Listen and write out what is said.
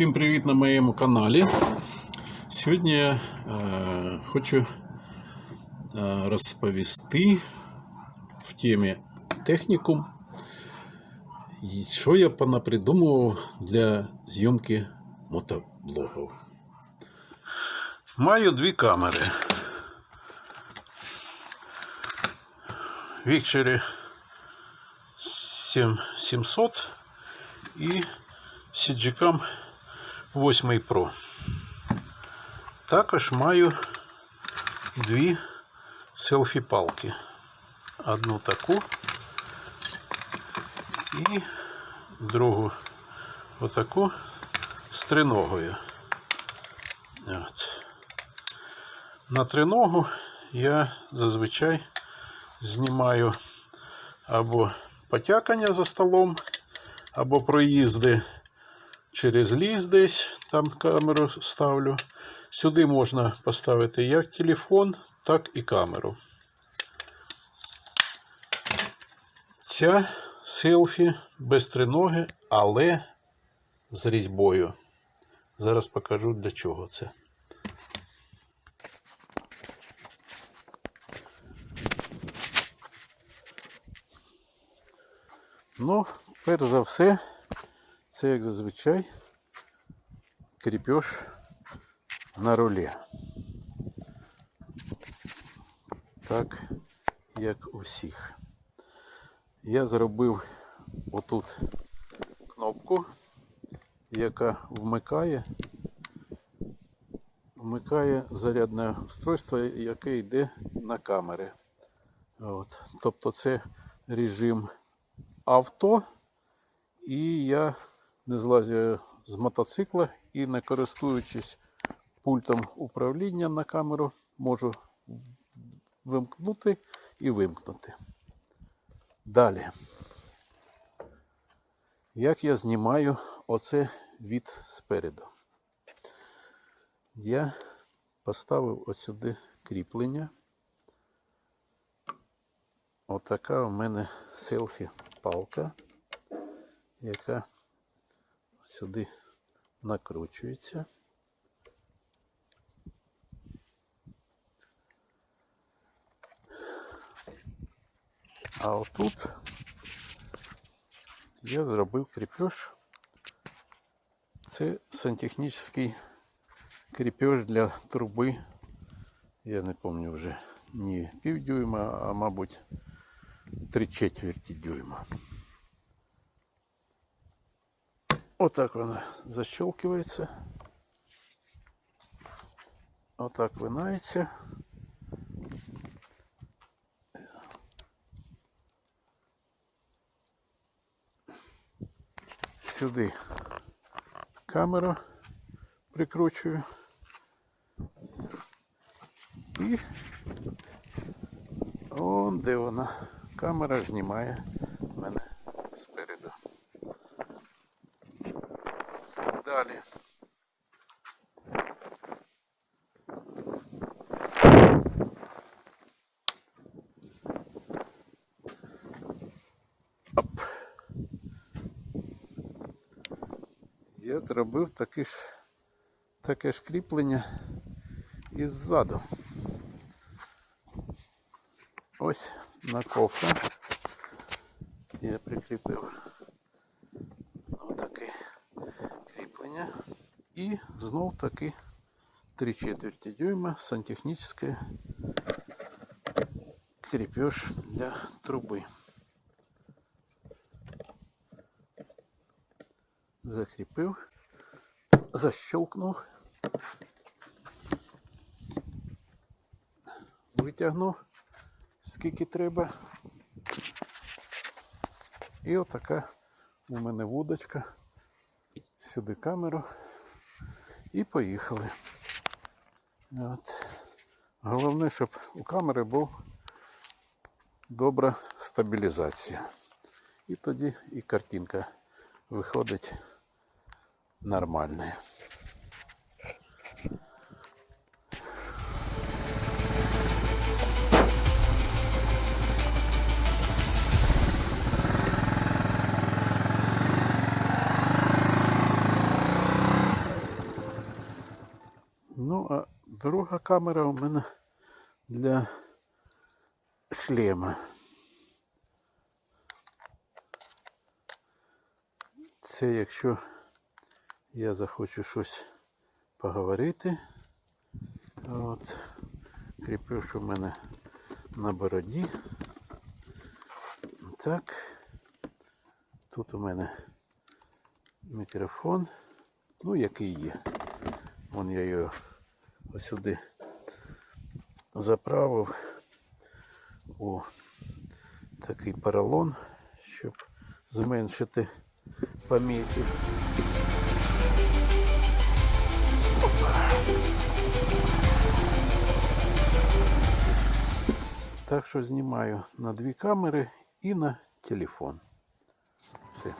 Всім привіт на моєму каналі. Сьогодні я е, хочу е, розповісти в темі технікум, що я понапридумував для зйомки мотоблогів. Маю дві камери. Victory 700 і Sigicam 8 Pro. Також маю дві селфі-палки. Одну таку і другу отаку з триногою. От. На триногу я зазвичай знімаю або потякання за столом, або проїзди через ліс десь, там камеру ставлю. Сюди можна поставити як телефон, так і камеру. Ця селфі без триноги, але з різьбою. Зараз покажу для чого це. Ну, перш за все, це як зазвичай кріпеж на рулі. Так, як у всіх. Я зробив отут кнопку, яка вмикає, вмикає зарядне устройство, яке йде на камери. От. Тобто це режим авто, і я не злазю з мотоцикла і не користуючись пультом управління на камеру, можу вимкнути і вимкнути. Далі. Як я знімаю оце від спереду? Я поставив ось сюди кріплення. Отака у мене селфі-палка, яка сюди накручується. А отут я зробив кріпеж. Це сантехнічний кріпеж для труби. Я не пам'ятаю вже не пів дюйма, а мабуть три четверті дюйма. Отак вона защелкивается. Отак винається. Сюди камеру прикручую. І он де вона. Камера знімає мене спереду. Далі. Я зробив таке ж, таке ж кріплення і ззаду. Ось на кофе я прикріпив отаке кріплення. І знов таки 3 четверти дюйма сантехническое крепеж для трубы. Закріпив, Защелкнув, витягнув скільки треба. І отака у мене вудочка. Сюди камеру. І поїхали. От. Головне, щоб у камери був добра стабілізація. І тоді і картинка виходить нормальная. Ну, а друга камера у мене для шлема. Це якщо я захочу щось поговорити. От. Що в мене на бороді. Так. Тут у мене мікрофон. Ну, який є. Вон я його ось сюди заправив у такий поролон, щоб зменшити помехи. Так що знімаю на дві камери і на телефон. Все.